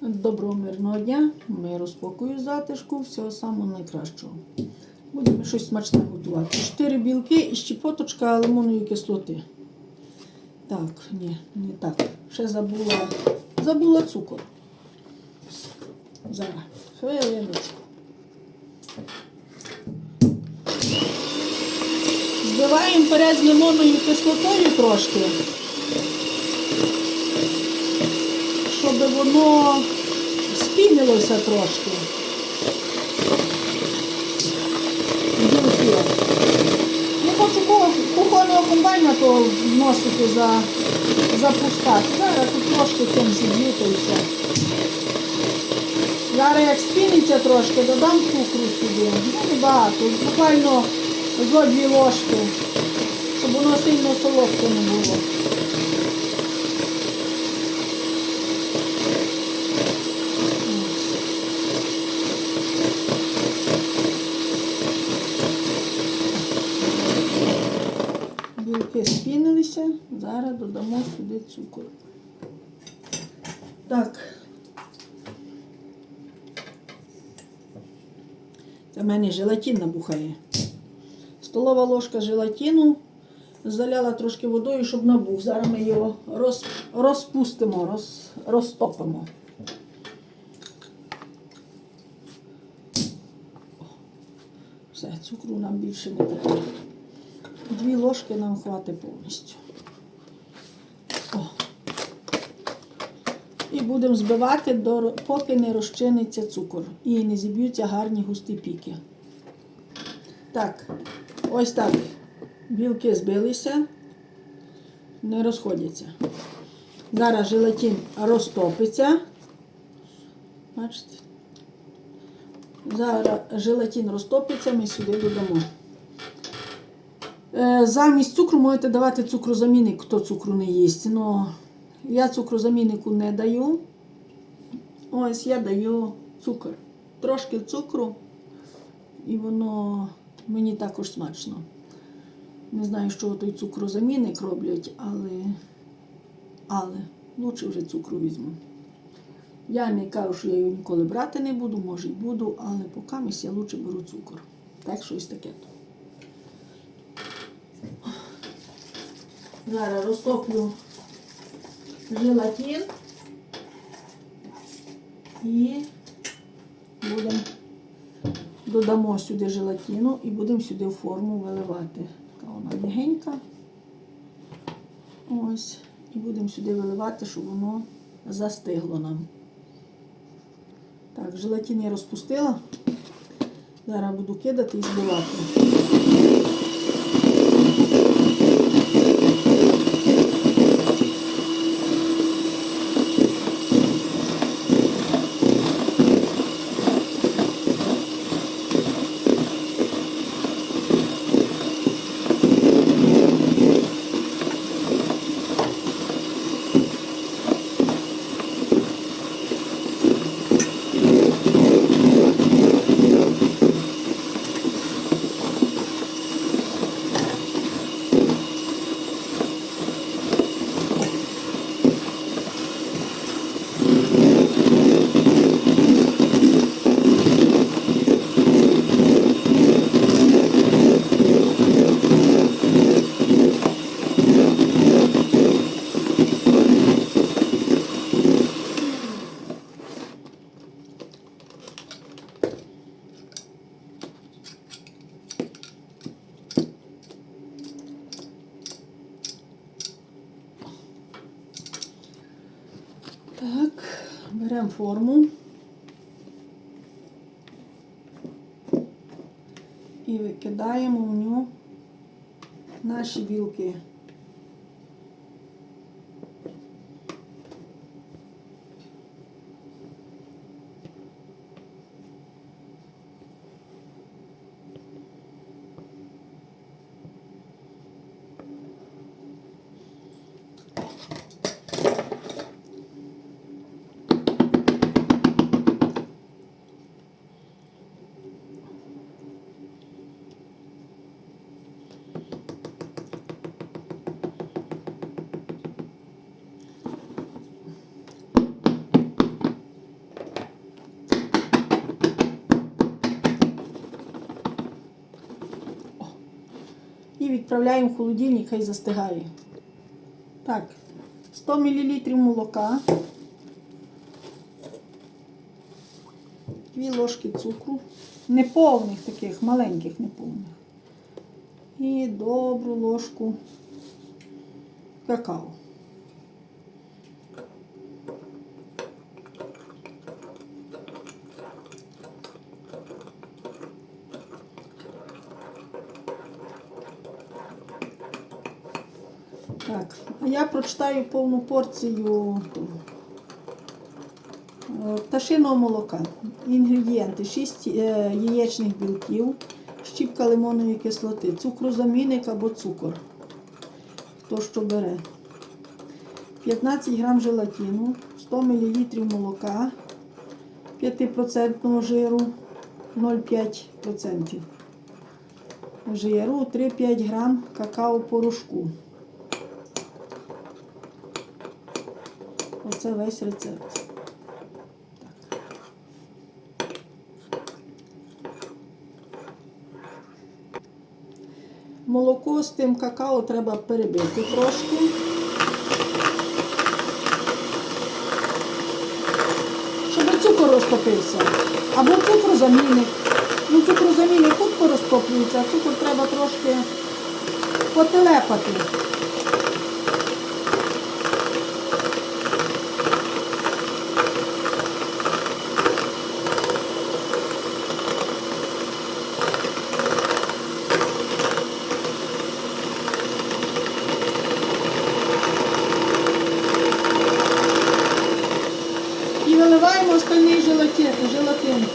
Доброго мирного дня, миру, спокою, затишку, всього самого найкращого. Будемо щось смачне готувати. Чотири білки і щепоточка лимонної кислоти. Так, ні, не так. Ще забула. Забула цукор. Зараз. Хвилиночку. Збиваємо перед лимонною кислотою трошки. Воно спінилося трошки. Білки. Не хочу ку- кухонного комбайна то вносити за, запускати. Зараз тут трошки тим зіб'ю то все. Зараз як спіниться трошки, додам цукру сюди. Ну, небагато, буквально зо дві ложки, щоб воно сильно солодке не було. Білки спінилися, зараз додамо сюди цукор. Так. Це в мене желатин набухає. Столова ложка желатину. Заляла трошки водою, щоб набух. Зараз ми його роз, розпустимо, роз, розтопимо. Все, цукру нам більше не треба. Дві ложки нам хватить повністю. І будемо збивати, поки не розчиниться цукор і не зіб'ються гарні густі піки. Так, ось так. Білки збилися, не розходяться. Зараз желатин розтопиться. Бачите? Зараз желатин розтопиться, ми сюди додамо. Е, Замість цукру можете давати цукрозамінник, хто цукру не їсть. Но я цукрозаміннику не даю. Ось я даю цукор. Трошки цукру, і воно мені також смачно. Не знаю, що той цукрозамінник роблять, але, але лучше вже цукру візьму. Я не кажу, що я його ніколи брати не буду, може й буду, але поки я лучше беру цукор. Так, щось таке. Зараз розтоплю желатин і будемо додамо сюди желатину і будемо сюди форму виливати. Така вона м'ягенька. Ось. І будемо сюди виливати, щоб воно застигло нам. Так, желатин я розпустила. Зараз буду кидати і збивати. Так, беремо форму і викидаємо в нього наші білки. Відправляємо в холодильник, хай застигає. Так, 100 мл молока. Дві ложки цукру. Неповних таких, маленьких, неповних. І добру ложку какао. Так, я прочитаю повну порцію е, пташиного молока. Інгредієнти: 6 яєчних білків, щіпка лимонної кислоти, цукрозамінник або цукор. Хто що бере. 15 грам желатину, 100 мл молока 5% жиру, 0,5% жиру, 3-5 грам какао порошку. Оце весь рецепт. Молоко з тим какао треба перебити трошки. Щоб цукор розтопився. Або цукрозамінник. Ну, цукрозамінник хутко розтоплюється, а цукор треба трошки потелепати. І виливаємо остальний желатин. желатин.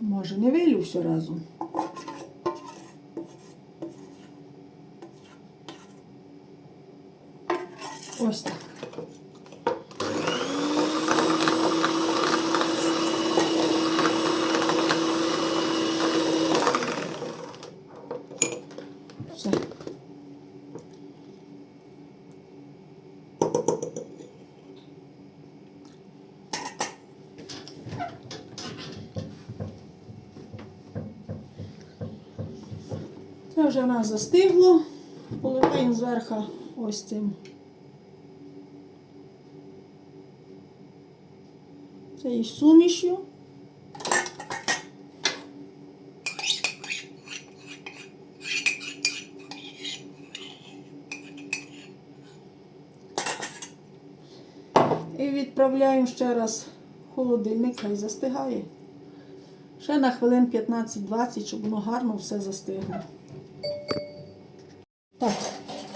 Може, не вилю все разом. Вже в нас застигло. Поливаємо зверху ось цим. Цією сумішю. І відправляємо ще раз холодильник, хай застигає. Ще на хвилин 15-20, щоб воно гарно все застигло.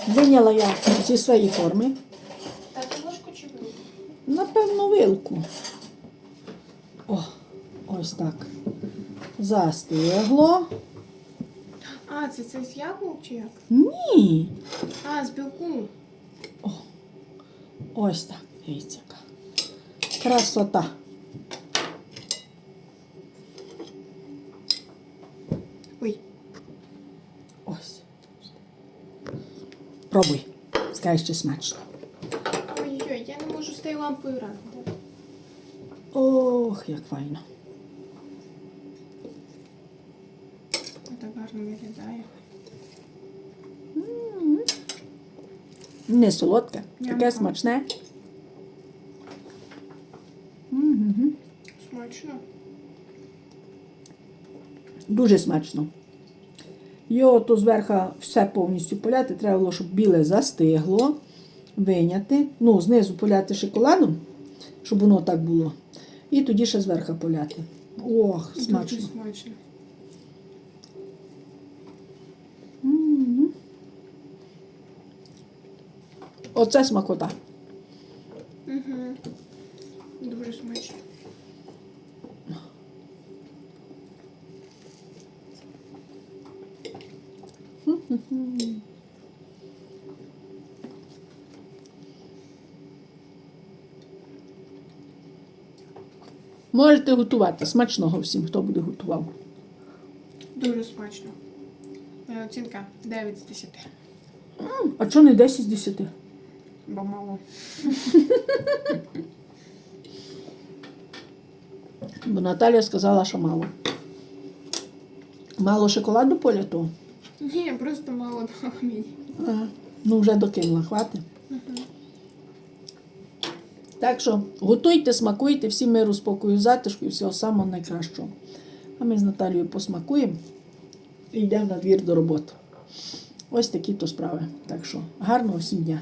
Так, виняла я зі своєї форми. Дати ложку чи вилку? Напевно, вилку. О, ось так. Застигло. А, це, це з яблук чи як? Ні. А, з білку. Ось так. Дивіться. Красота. Ой, Ось. Пробуй. Скажи, що смачно. ой-ой, я не можу з тією лампою грати. Ох, як файно. Так гарно виглядає. Не солодке, таке смачне. Смачно. Дуже смачно. Його то зверху все повністю поляти. Треба було, щоб біле застигло, виняти. Ну, знизу поляти шоколадом, щоб воно так було. І тоді ще зверху поляти. Ох, смачно. Дуже смачно. Оце смакота. Угу. Дуже смачно. Можете готувати. Смачного всім, хто буде готував. Дуже смачно. Е, оцінка 9 з 10. А чого не 10 з 10? Бо мало. Бо Наталія сказала, що мало. Мало шоколаду поля то? Ні, просто мало мені. Ага. Ну, вже докинула, хватить. Так що готуйте, смакуйте, всі миру, спокою, затишку і всього самого найкращого. А ми з Наталією посмакуємо і йдемо на двір до роботи. Ось такі то справи. Так що гарного всім дня.